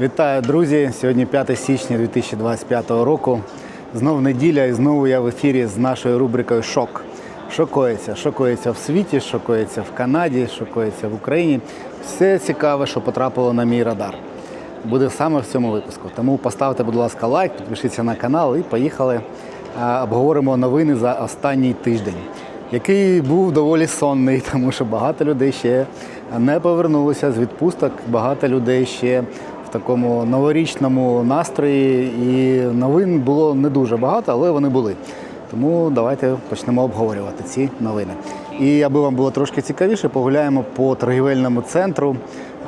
Вітаю, друзі! Сьогодні 5 січня 2025 року. Знов неділя, і знову я в ефірі з нашою рубрикою Шок. Шокується, шокується в світі, шокується в Канаді, шокується в Україні. Все цікаве, що потрапило на мій радар. Буде саме в цьому випуску. Тому поставте, будь ласка, лайк, підпишіться на канал і поїхали. Обговоримо новини за останній тиждень, який був доволі сонний, тому що багато людей ще не повернулися з відпусток. Багато людей ще в такому новорічному настрої. І новин було не дуже багато, але вони були. Тому давайте почнемо обговорювати ці новини. І аби вам було трошки цікавіше, погуляємо по торгівельному центру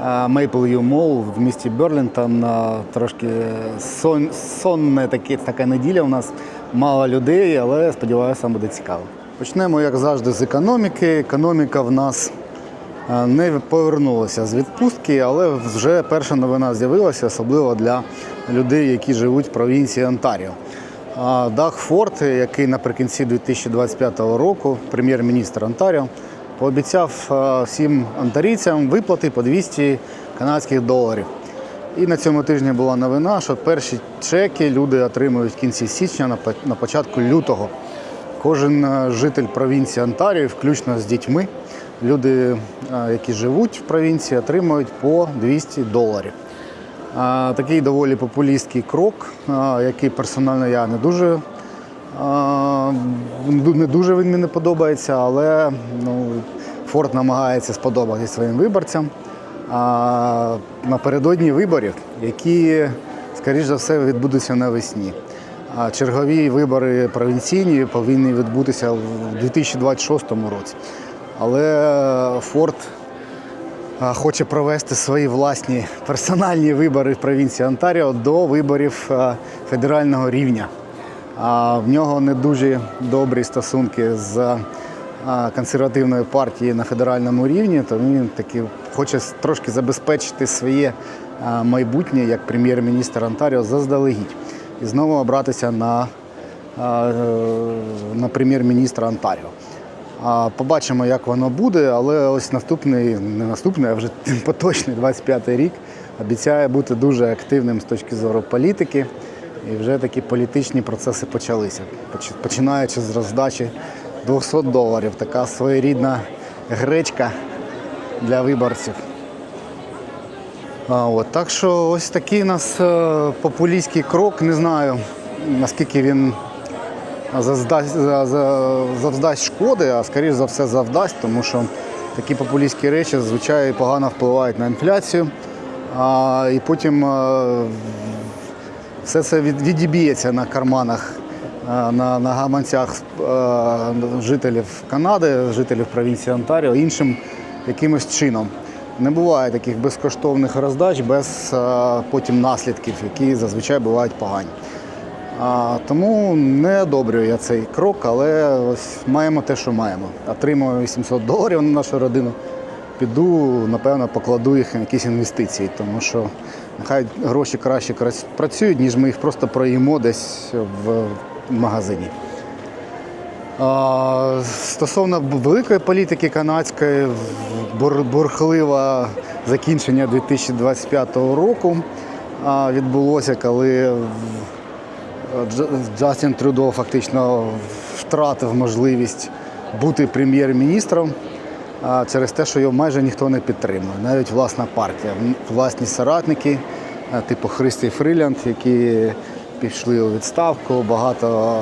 е, Maple View Mall в місті Берлінтон. Е, Трошки сон, сонне таке, така неділя у нас. Мало людей, але сподіваюся, буде цікаво. Почнемо, як завжди, з економіки. Економіка в нас не повернулася з відпустки, але вже перша новина з'явилася, особливо для людей, які живуть в провінції Онтаріо. А Даг Форд, який наприкінці 2025 року, прем'єр-міністр Онтаріо, пообіцяв е, всім онтарійцям виплати по 200 канадських доларів. І на цьому тижні була новина, що перші чеки люди отримують в кінці січня на початку лютого. Кожен е, житель провінції Онтаріо, включно з дітьми, люди, е, які живуть в провінції, отримують по 200 доларів. Такий доволі популістський крок, який персонально я не дуже, не дуже він мені подобається, але ну, Форд намагається сподобати своїм виборцям. А, напередодні виборів, які, скоріш за все, відбудуться навесні. Чергові вибори провінційні повинні відбутися в 2026 році. Але Форд хоче провести свої власні персональні вибори в провінції Онтаріо до виборів федерального рівня. А, В нього не дуже добрі стосунки з консервативною партією на федеральному рівні, тому він таки хоче трошки забезпечити своє майбутнє як прем'єр-міністр Онтаріо заздалегідь і знову обратися на, на прем'єр-міністра Онтаріо. Побачимо, як воно буде, але ось наступний, не наступний, а вже поточний 25-й рік обіцяє бути дуже активним з точки зору політики. І вже такі політичні процеси почалися. Починаючи з роздачі 200 доларів. Така своєрідна гречка для виборців. От, так що ось такий у нас е, популістський крок. Не знаю, наскільки він завдасть, за- за- завдасть шкоди, а скоріш за все завдасть, тому що такі популістські речі звичайно погано впливають на інфляцію. А, і потім е, все це від, відіб'ється на карманах, е, на, на гаманцях жителів Канади, жителів провінції Онтаріо, іншим якимось чином. Не буває таких безкоштовних роздач без е, потім наслідків, які зазвичай бувають погані. А, тому не одобрюю я цей крок, але ось маємо те, що маємо. Отримую 800 доларів на нашу родину. Піду, напевно, покладу їх в якісь інвестиції, тому що нехай гроші краще працюють, ніж ми їх просто проїмо десь в магазині. Стосовно великої політики канадської, бур- бурхливе закінчення 2025 року відбулося, коли Джастін Трюдо фактично втратив можливість бути прем'єр-міністром через те, що його майже ніхто не підтримує. Навіть власна партія, власні соратники, типу Христі Фрилянд, які пішли у відставку. Багато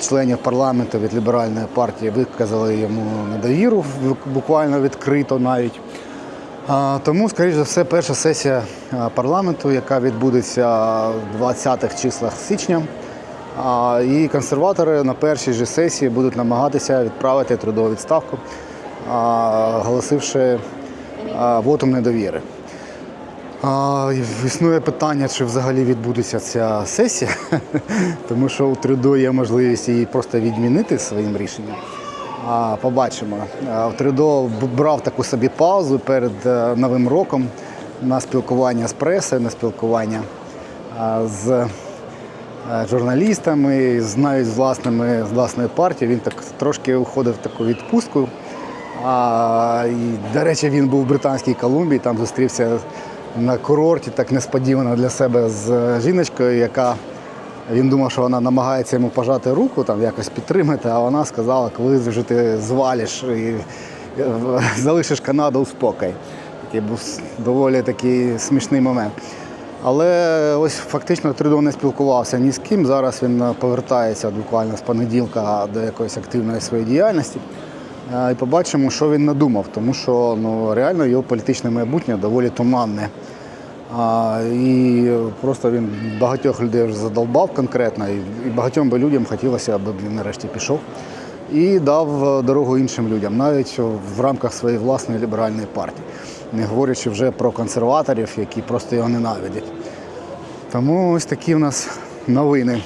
членів парламенту від ліберальної партії виказали йому недовіру буквально відкрито навіть. Тому, скоріш за все, перша сесія парламенту, яка відбудеться в 20-х числах січня. І консерватори на першій же сесії будуть намагатися відправити трудову відставку, оголосивши вотум недовіри. Існує питання, чи взагалі відбудеться ця сесія, тому що у Трюдо є можливість її просто відмінити своїм рішенням. А, Побачимо. А, Трюдо брав таку собі паузу перед е, Новим роком на спілкування з пресою, на спілкування з е, журналістами, з навіть з власними з власної партії. Він так трошки уходив в таку відпустку. А, і, до речі, він був в Британській Колумбії, там зустрівся на курорті, так несподівано для себе з жіночкою, яка він думав, що вона намагається йому пожати руку, там якось підтримати, а вона сказала, коли вже ти звалиш і е, залишиш Канаду у спокій. Такий був доволі такий смішний момент. Але ось фактично Трудо не спілкувався ні з ким. Зараз він е, повертається буквально з понеділка до якоїсь активної своєї діяльності. І побачимо, що він надумав, тому що ну, реально його політичне майбутнє доволі туманне. А, і просто він багатьох людей вже задолбав конкретно, і, і багатьом би людям хотілося, аби він нарешті пішов. І дав е, дорогу іншим людям, навіть в рамках своєї власної ліберальної партії, не говорячи вже про консерваторів, які просто його ненавидять. Тому ось такі в нас новини.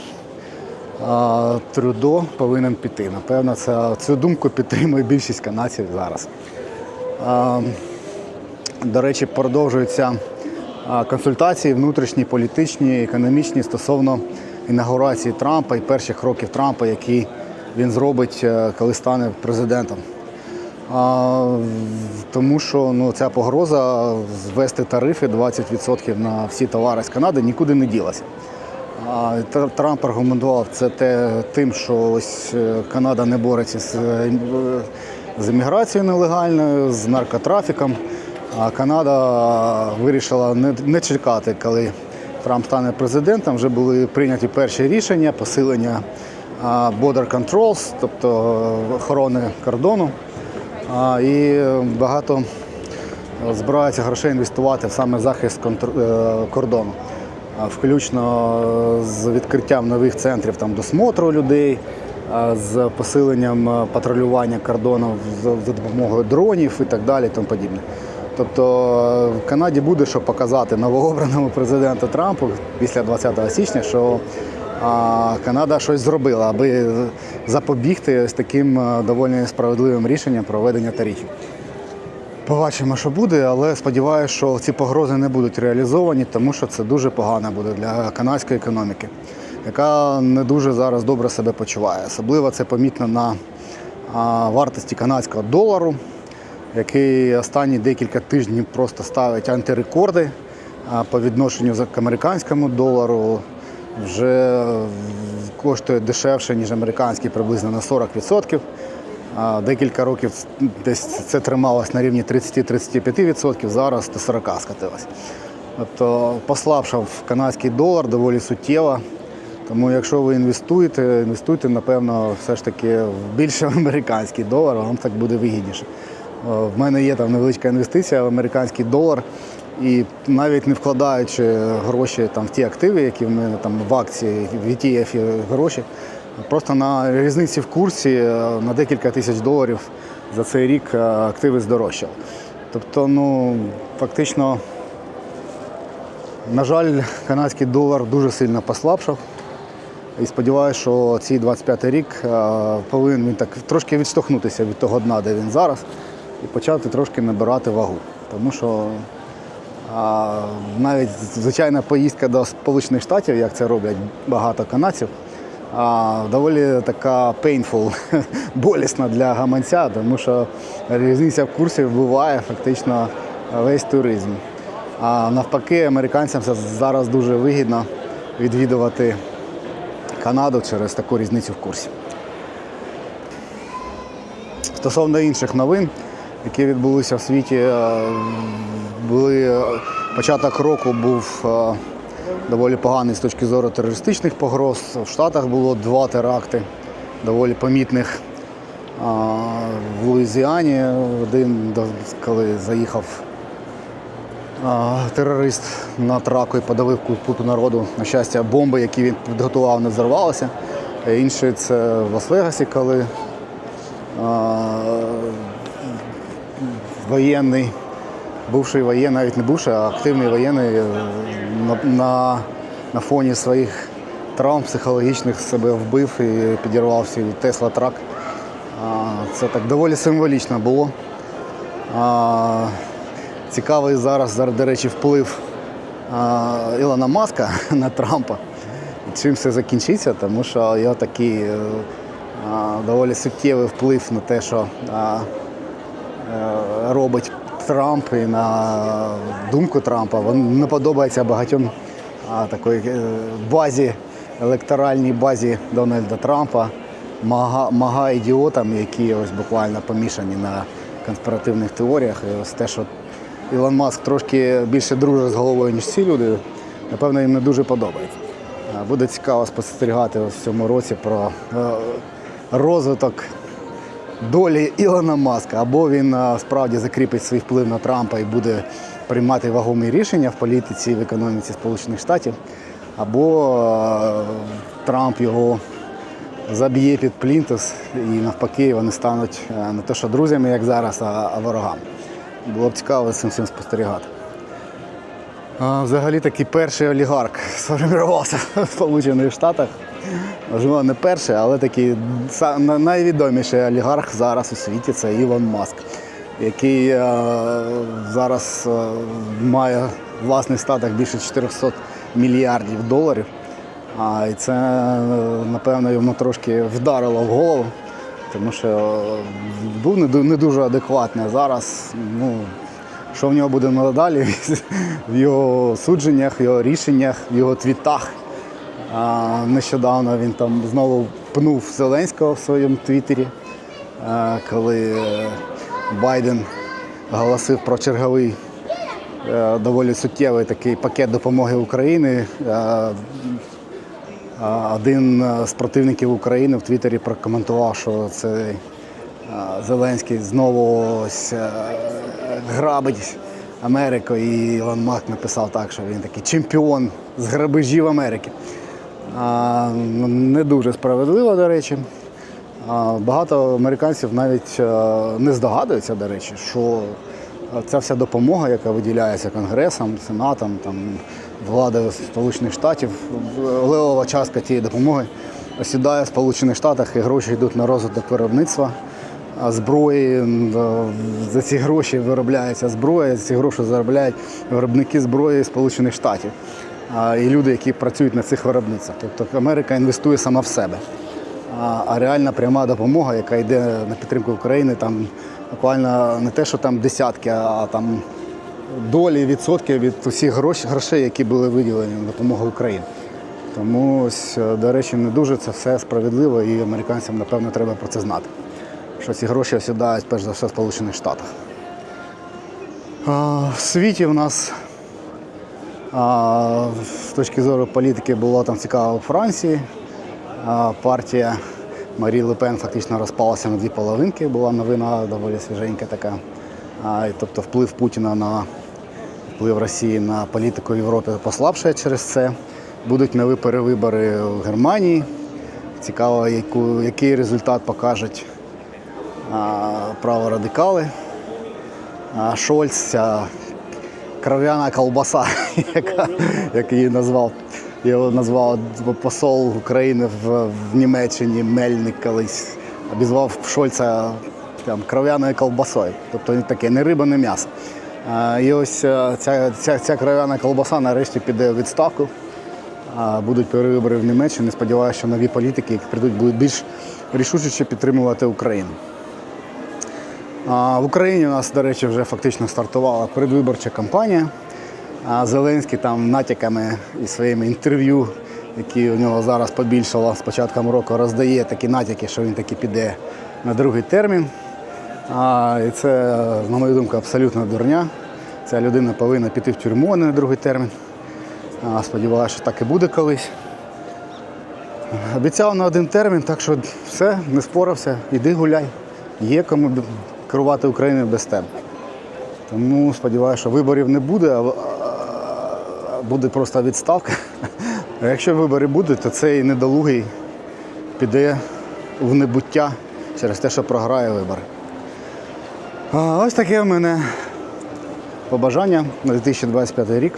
А, Трудо повинен піти. Напевно, це, цю думку підтримує більшість канадців зараз. До речі, продовжуються консультації внутрішні, політичні, економічні стосовно інаугурації Трампа і перших кроків Трампа, які він зробить, е, коли стане президентом. А, Тому що ну, ця погроза звести тарифи 20% на всі товари з Канади нікуди не ділася. Трамп аргументував це те, тим, що ось е, Канада не бореться з, е, з імміграцією нелегальною, з наркотрафіком. А Канада вирішила не, не чекати, коли Трамп стане президентом. Вже були прийняті перші рішення посилення border controls, тобто е, охорони кордону. І багато збираються грошей інвестувати саме в захист контр- е, кордону. Включно з відкриттям нових центрів там, досмотру людей, з посиленням е, патрулювання кордону за допомогою дронів і так далі. Тому подібне. Тобто е, в Канаді буде що показати новообраному президенту Трампу після 20 січня, що Канада щось зробила, аби запобігти ось таким е, доволі несправедливим рішенням про введення тарифів. Побачимо, що буде, але сподіваюся, що ці погрози не будуть реалізовані, тому що це дуже погано буде для канадської економіки, яка не дуже зараз добре себе почуває. Особливо це помітно на вартості канадського долару, який останні декілька тижнів просто ставить антирекорди по відношенню к американському долару. Вже коштує дешевше, ніж американський, приблизно на 40%. Декілька років десь це трималось на рівні 30-35%, зараз до 40 скатилось. Тобто послабшав канадський долар доволі суттєво. Тому якщо ви інвестуєте, інвестуйте, напевно, все ж таки в більше в американський долар, вам так буде вигідніше. В мене є там невеличка інвестиція в американський долар. І навіть не вкладаючи гроші там, в ті активи, які в мене там в акції, в ETF гроші, просто на різниці в курсі е, на декілька тисяч доларів за цей рік е, активи здорожчали. Тобто, ну, фактично, на жаль, канадський долар дуже сильно послабшав. І сподіваюся, що цей 25 рік е, повинен він так трошки відштовхнутися від того дна, де він зараз, і почати трошки набирати вагу. Тому що навіть звичайна поїздка до Сполучених Штатів, як це роблять багато канадців, доволі така painful, болісна для гаманця, тому що різниця в курсі вбиває фактично весь туризм. А навпаки, американцям зараз дуже вигідно відвідувати Канаду через таку різницю в курсі. Стосовно інших новин, які відбулися в світі, е, були початок року був е, доволі поганий з точки зору терористичних погроз. В Штатах було два теракти доволі помітних. В Луїзіані один, коли заїхав терорист на траку і подавив купу народу. На щастя, бомби, які він підготував, не взорвалися. Інший це в Лас-Вегасі, коли воєнний, бувший воєнний, навіть не бувший, а активний воєнний е, на, на, на фоні своїх травм психологічних себе вбив і підірвав свій Тесла трак. Це так доволі символічно було. Цікавий зараз, до речі, вплив Ілона Маска на Трампа. Чим все закінчиться, тому що його такий е, доволі суттєвий вплив на те, що е, робить Трамп і на думку Трампа, він не подобається багатьом такої е, базі, електоральній базі Дональда Трампа, мага, ідіотам, які ось буквально помішані на конспіративних теоріях. І ось те, що Ілон Маск трошки більше дружить з головою, ніж ці люди, напевно, їм не дуже подобається. Буде цікаво спостерігати ось в цьому році про е, розвиток долі Ілона Маска. Або він справді закріпить свій вплив на Трампа і буде приймати вагомі рішення в політиці в економіці Сполучених Штатів, або Трамп його заб'є під плінтус і навпаки вони стануть не те, що друзями, як зараз, а, ворогами. Було б цікаво цим всім спостерігати. Взагалі такий перший олігарх сформувався в Сполучених Штатах. Можливо, не перший, але такий найвідоміший олігарх зараз у світі це Ілон Маск, який е, зараз е, має власний статок більше 400 мільярдів доларів. А, і це, е, напевно, йому трошки вдарило в голову, тому що був не дуже адекватний. Зараз ну, що в нього буде надалі в його судженнях, в його рішеннях, в його твітах. Нещодавно він там знову пнув Зеленського в своєму твіттері, а, коли е, Байден оголосив про черговий е, доволі суттєвий такий пакет допомоги України. Е, Один е, з противників України в Твіттері прокоментував, що це е, Зеленський знову ось, е, грабить Америку. І Ілон Маск написав так, що він такий чемпіон з грабежів Америки. Ну, Не дуже справедливо, до речі. Багато американців навіть е, не здогадуються, до речі, що ця вся допомога, яка виділяється Конгресом, Сенатом, там, владою Сполучених Штатів, левова частка тієї допомоги осідає в Сполучених Штатах і гроші йдуть на розвиток виробництва зброї. е, За ці гроші виробляється зброя, за ці гроші заробляють виробники зброї Сполучених Штатів і люди, які працюють на цих виробництвах. Тобто Америка інвестує сама в себе. А, реальна пряма допомога, яка йде на підтримку України, там буквально не те, що там десятки, а там долі, відсотки від усіх грош- грошей, які були виділені на допомогу Україні. Тому ось, е, до речі, не дуже це все справедливо, і американцям, напевно, треба про це знати. Що ці гроші осідають перш за все в Сполучених Штатах. В світі в нас а, з точки зору політики було там цікаво у Франції. А, Партія Марі Лепен фактично розпалася на дві половинки, була новина доволі свіженька така. А, і, Тобто вплив Путіна на вплив Росії на політику Європи послабшає через це. Будуть нові перевибори в Германії. Цікаво, яку, який результат покажуть а, праворадикали. А Шольц, ця кров'яна колбаса, як її назвав. Його назвав посол України в, в Німеччині Мельник колись. Обізвав Шольца там, кров'яною колбасою. Тобто таке не риба, не м'ясо. І ось е, ця, ця, ця кров'яна колбаса нарешті піде у відставку. Будуть перевибори в Німеччині. Сподіваюся, що нові політики, які прийдуть, будуть більш рішуче підтримувати Україну. В Україні у нас, до речі, вже фактично стартувала предвиборча кампанія. Зеленський там натяками і своїми інтерв'ю, які у нього зараз побільшало з початком року, роздає такі натяки, що він таки піде на другий термін. А, і це, на мою думку, абсолютно дурня. Ця людина повинна піти в тюрму, а не на другий термін. Сподіваюся, що так і буде колись. Обіцяв на один термін, так що все, не спорався, іди гуляй. Є кому керувати Україною без тебе. Тому сподіваюся, що виборів не буде, а буде просто відставка. А якщо вибори будуть, то цей недолугий піде в небуття через те, що програє вибори. А ось таке в мене побажання на 2025 рік,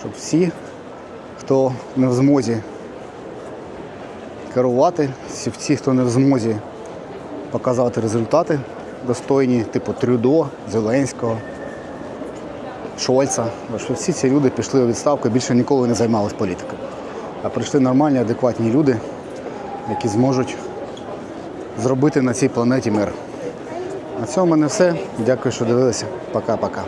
щоб всі, хто не в змозі керувати, всі, хто не в змозі показати результати достойні, типу Трюдо, Зеленського, Шольца. Що всі ці люди пішли у відставку і більше ніколи не займалися політикою. А прийшли нормальні, адекватні люди, які зможуть зробити на цій планеті мир. На цьому в мене все. Дякую, що дивилися. Пока-пока.